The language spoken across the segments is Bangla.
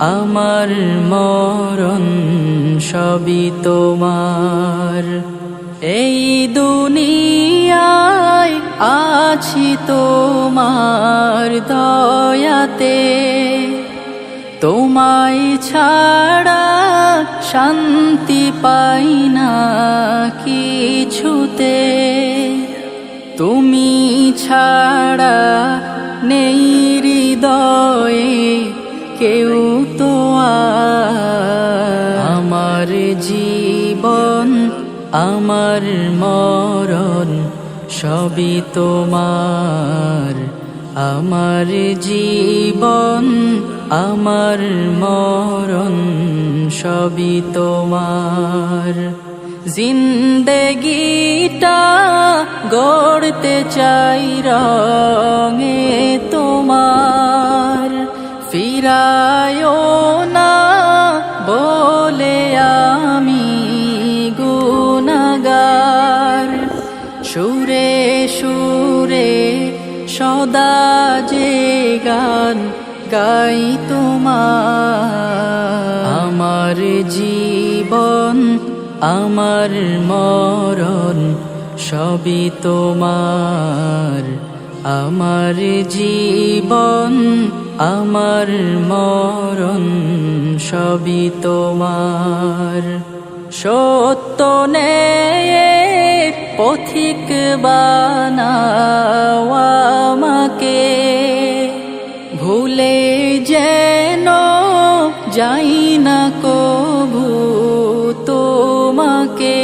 আমার মরণ সবই তোমার। এই দুনিয়ায় আছি তোমার দয়াতে। তোমায় ছাড়া শান্তি পাই না কিছুতে। তুমি ছাড়া নেই হৃদয়ে কেউ জীবন আমার মরণ সবই তোমার। আমার জীবন, আমার মরণ সবই তোমার। জিন্দগিটা গড়তে চাই রঙে তোমার। ফিরায়ও সদা যে গান গাই তোমার। আমার জীবন, আমার মরণ সবই তোমার। আমার জীবন, আমার মরণ সবই তোমার। সত্য নেয়ের পথিক বানাও আমাকে। ভুলে যেন যাই না কভু তোমাকে।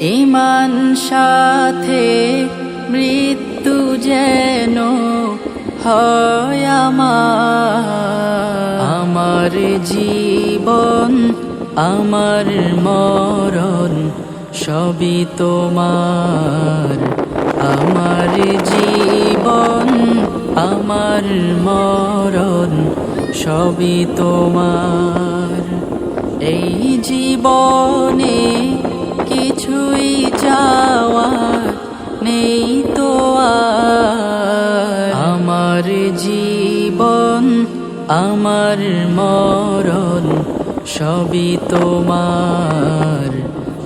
ইমান সাথে মৃত্যু যেন হয় আমার জীবন, আমার মরণ সবই তোমার। আমার জীবন, আমার মরণ, সবই তোমার। এই জীবনে কিছুই চাওয়ার নেই তো আমার জীবন, আমার মরণ, সবই তোমার।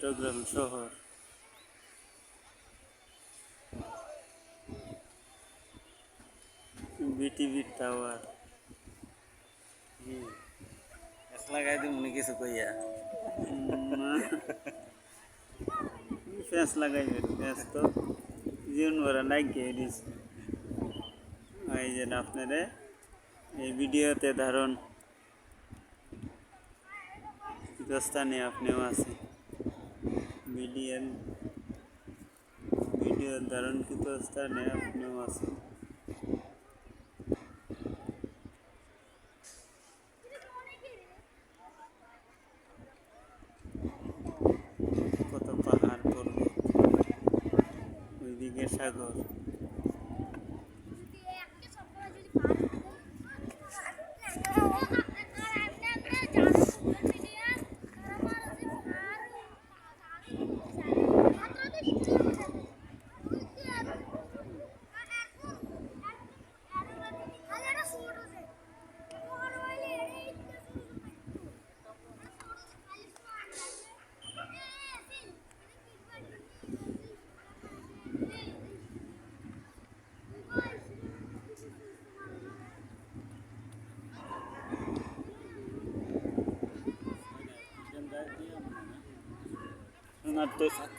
চট্টগ্রাম শহর। বিটিভি টাওয়ার লাগাই দিই মনে কিছু কইয়া। ফ্যাঁস লাগাইবেন ফ্যাঁস তো। জীবন ভরা নাই গিয়ে দিয়েছে এই যে আপনারে এই ভিডিওতে ধারণ। স্থানে আপনিও আছেন। ভিডিও ভিডিও ধারণকৃত স্থানে আপনিও আছেন কত পাহাড় পর্বত ওইদিকে সাগর ওনার তো ছাত্রের জন্য